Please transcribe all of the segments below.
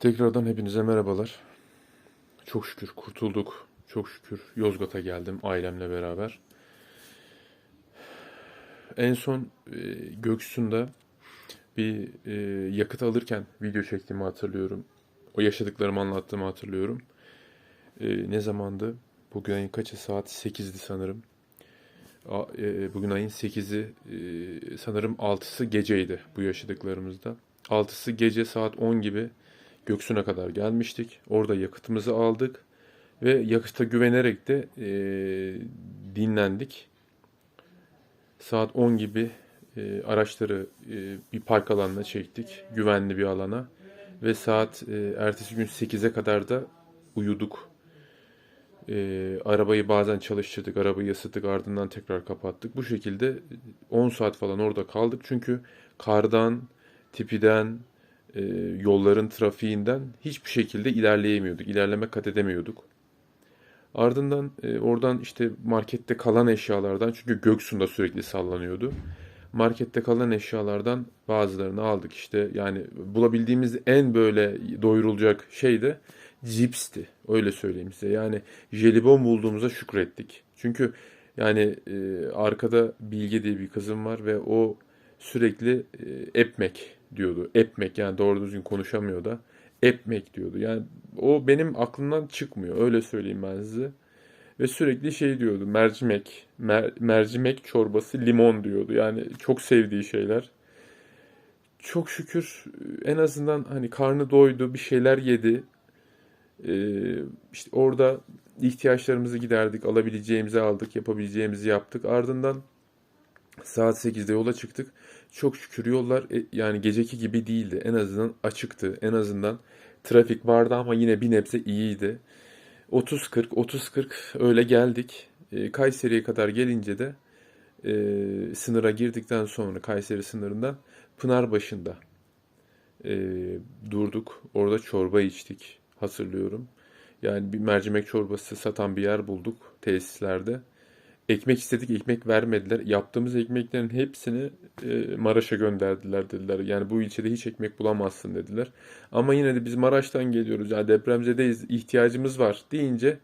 Tekrardan hepinize merhabalar. Çok şükür kurtulduk. Çok şükür Yozgat'a geldim ailemle beraber. En son e, Göksu'nda bir e, yakıt alırken video çektiğimi hatırlıyorum. O yaşadıklarımı anlattığımı hatırlıyorum. E, ne zamandı? Bugün ayın kaçı? Saat 8'di sanırım. A- e, Bugün ayın 8'i e, sanırım 6'sı geceydi bu yaşadıklarımızda. 6'sı gece saat 10 gibi Göksu'na kadar gelmiştik. Orada yakıtımızı aldık ve yakıta güvenerek de e, dinlendik. Saat 10 gibi e, araçları e, bir park alanına çektik, güvenli bir alana ve saat e, ertesi gün 8'e kadar da uyuduk. E, arabayı bazen çalıştırdık, arabayı ısıttık, ardından tekrar kapattık. Bu şekilde 10 saat falan orada kaldık çünkü kardan, tipiden, e, yolların trafiğinden hiçbir şekilde ilerleyemiyorduk, ilerleme kat edemiyorduk. Ardından e, oradan işte markette kalan eşyalardan çünkü Göksu'nda sürekli sallanıyordu. Markette kalan eşyalardan bazılarını aldık işte yani bulabildiğimiz en böyle doyurulacak şey de cipsti. Öyle söyleyeyim size. Yani jelibon bulduğumuza şükrettik. Çünkü yani e, arkada Bilge diye bir kızım var ve o sürekli e, epmek diyordu. Epmek yani doğru düzgün konuşamıyor da. Epmek diyordu. Yani o benim aklımdan çıkmıyor. Öyle söyleyeyim ben size. Ve sürekli şey diyordu. Mercimek, mer- mercimek çorbası, limon diyordu. Yani çok sevdiği şeyler. Çok şükür en azından hani karnı doydu, bir şeyler yedi. Ee, işte orada ihtiyaçlarımızı giderdik, alabileceğimizi aldık, yapabileceğimizi yaptık. Ardından saat 8'de yola çıktık. Çok şükür yollar e, yani geceki gibi değildi. En azından açıktı. En azından trafik vardı ama yine bir nebze iyiydi. 30-40, 30-40 öyle geldik. E, Kayseri'ye kadar gelince de e, sınıra girdikten sonra Kayseri sınırından Pınarbaşı'nda e, durduk. Orada çorba içtik hatırlıyorum. Yani bir mercimek çorbası satan bir yer bulduk tesislerde. Ekmek istedik, ekmek vermediler. Yaptığımız ekmeklerin hepsini e, Maraş'a gönderdiler dediler. Yani bu ilçede hiç ekmek bulamazsın dediler. Ama yine de biz Maraş'tan geliyoruz. Yani depremzedeyiz, ihtiyacımız var deyince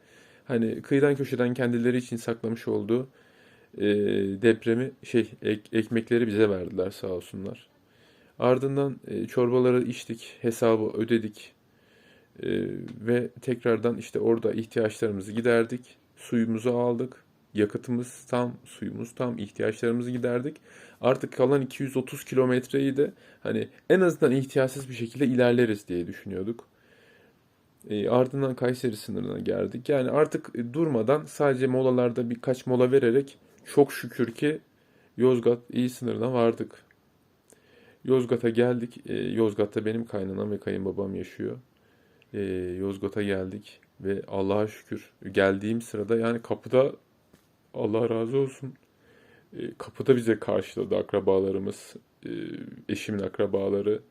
hani kıyıdan köşeden kendileri için saklamış olduğu e, depremi şey ek- ekmekleri bize verdiler sağ olsunlar. Ardından e, çorbaları içtik, hesabı ödedik E, ve tekrardan işte orada ihtiyaçlarımızı giderdik, suyumuzu aldık, yakıtımız tam, suyumuz tam, ihtiyaçlarımızı giderdik. Artık kalan 230 kilometreyi de hani en azından ihtiyaçsız bir şekilde ilerleriz diye düşünüyorduk. E, ardından Kayseri sınırına geldik. Yani artık e, durmadan sadece molalarda birkaç mola vererek çok şükür ki Yozgat iyi sınırına vardık. Yozgat'a geldik. E, Yozgat'ta benim kaynanam ve kayınbabam yaşıyor. E, Yozgat'a geldik ve Allah'a şükür geldiğim sırada yani kapıda Allah razı olsun. E, kapıda bize karşıladı akrabalarımız, e, eşimin akrabaları,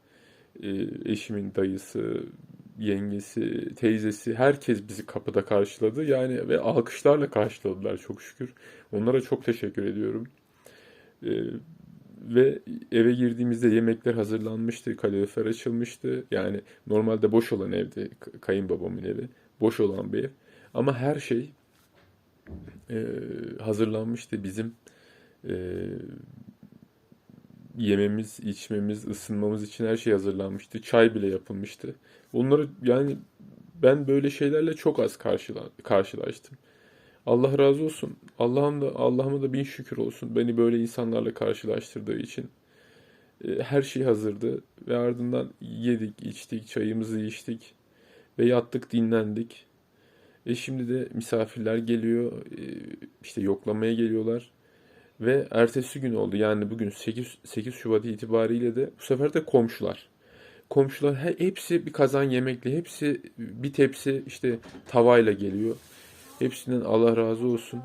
e, eşimin dayısı, yengesi, teyzesi, herkes bizi kapıda karşıladı. Yani ve alkışlarla karşıladılar çok şükür. Onlara çok teşekkür ediyorum. Ve eve girdiğimizde yemekler hazırlanmıştı, kalorifer açılmıştı. Yani normalde boş olan evde, kayınbabamın evi, boş olan bir ev. Ama her şey e, hazırlanmıştı bizim e, yememiz, içmemiz, ısınmamız için her şey hazırlanmıştı. Çay bile yapılmıştı. Bunları yani ben böyle şeylerle çok az karşıla, karşılaştım. Allah razı olsun. Allah'ım da Allah'ıma da bin şükür olsun beni böyle insanlarla karşılaştırdığı için. E, her şey hazırdı ve ardından yedik, içtik, çayımızı içtik ve yattık, dinlendik. E şimdi de misafirler geliyor, e, işte yoklamaya geliyorlar. Ve ertesi gün oldu. Yani bugün 8, 8 Şubat itibariyle de bu sefer de komşular. Komşular he- hepsi bir kazan yemekle, hepsi bir tepsi işte tavayla geliyor. Hepsinden Allah razı olsun.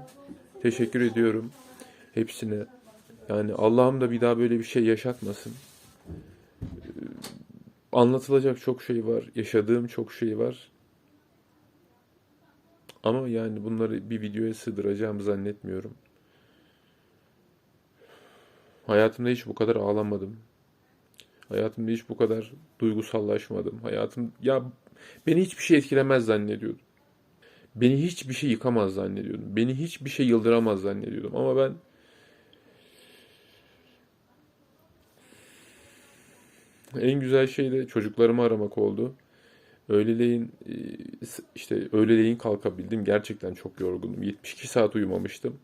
Teşekkür ediyorum hepsine. Yani Allah'ım da bir daha böyle bir şey yaşatmasın. Anlatılacak çok şey var, yaşadığım çok şey var. Ama yani bunları bir videoya sığdıracağımı zannetmiyorum. Hayatımda hiç bu kadar ağlamadım. Hayatımda hiç bu kadar duygusallaşmadım. Hayatım ya beni hiçbir şey etkilemez zannediyordum. Beni hiçbir şey yıkamaz zannediyordum. Beni hiçbir şey yıldıramaz zannediyordum. Ama ben en güzel şey de çocuklarımı aramak oldu. Öğleleyin e, işte öğleleyin kalkabildim. Gerçekten çok yorgundum. 72 saat uyumamıştım.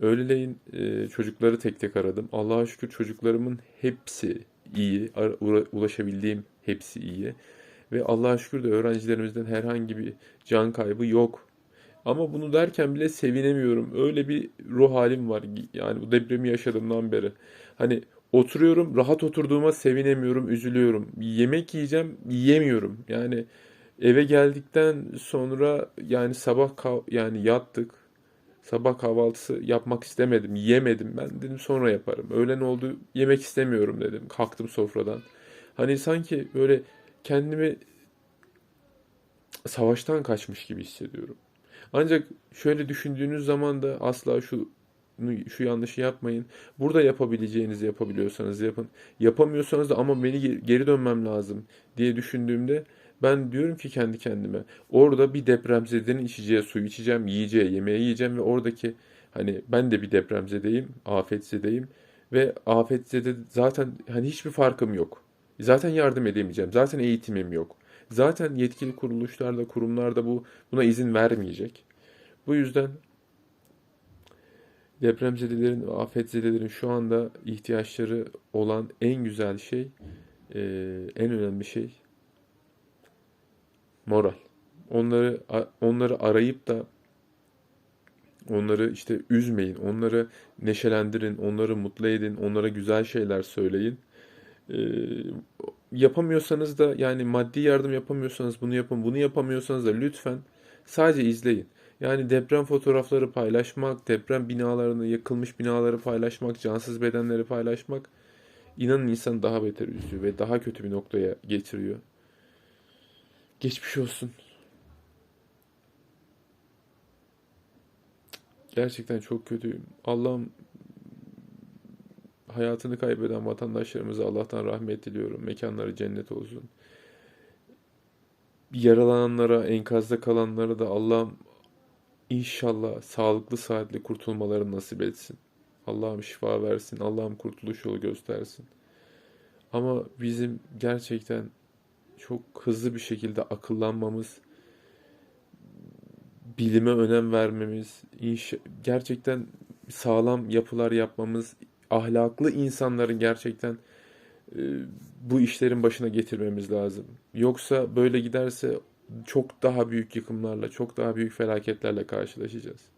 Öğleleyin e, çocukları tek tek aradım. Allah'a şükür çocuklarımın hepsi iyi. Ulaşabildiğim hepsi iyi. Ve Allah'a şükür de öğrencilerimizden herhangi bir can kaybı yok. Ama bunu derken bile sevinemiyorum. Öyle bir ruh halim var. Yani bu depremi yaşadığımdan beri. Hani oturuyorum, rahat oturduğuma sevinemiyorum, üzülüyorum. Yemek yiyeceğim, yiyemiyorum. Yani eve geldikten sonra yani sabah yani yattık. Sabah kahvaltısı yapmak istemedim, yemedim. Ben dedim sonra yaparım. Öğlen oldu, yemek istemiyorum dedim. Kalktım sofradan. Hani sanki böyle kendimi savaştan kaçmış gibi hissediyorum. Ancak şöyle düşündüğünüz zaman da asla şu şu yanlışı yapmayın. Burada yapabileceğinizi yapabiliyorsanız yapın. Yapamıyorsanız da ama beni ge- geri dönmem lazım diye düşündüğümde ben diyorum ki kendi kendime orada bir depremzedenin içeceği suyu içeceğim, yiyeceği yemeği yiyeceğim ve oradaki hani ben de bir depremzedeyim, afetzedeyim ve afetzede zaten hani hiçbir farkım yok. Zaten yardım edemeyeceğim. Zaten eğitimim yok. Zaten yetkili kuruluşlarda, kurumlarda bu buna izin vermeyecek. Bu yüzden depremzedelerin ve afetzedelerin şu anda ihtiyaçları olan en güzel şey, e, en önemli şey moral. Onları onları arayıp da onları işte üzmeyin, onları neşelendirin, onları mutlu edin, onlara güzel şeyler söyleyin. E, yapamıyorsanız da yani maddi yardım yapamıyorsanız bunu yapın. Bunu yapamıyorsanız da lütfen sadece izleyin. Yani deprem fotoğrafları paylaşmak, deprem binalarını, yakılmış binaları paylaşmak, cansız bedenleri paylaşmak inanın insanı daha beter üzüyor ve daha kötü bir noktaya getiriyor. Geçmiş olsun. Gerçekten çok kötüyüm. Allah'ım hayatını kaybeden vatandaşlarımıza Allah'tan rahmet diliyorum. Mekanları cennet olsun. Yaralananlara, enkazda kalanlara da Allah'ım inşallah sağlıklı saatle kurtulmaları nasip etsin. Allah'ım şifa versin. Allah'ım kurtuluş yolu göstersin. Ama bizim gerçekten çok hızlı bir şekilde akıllanmamız, bilime önem vermemiz, inş gerçekten sağlam yapılar yapmamız, ahlaklı insanların gerçekten e, bu işlerin başına getirmemiz lazım. Yoksa böyle giderse çok daha büyük yıkımlarla, çok daha büyük felaketlerle karşılaşacağız.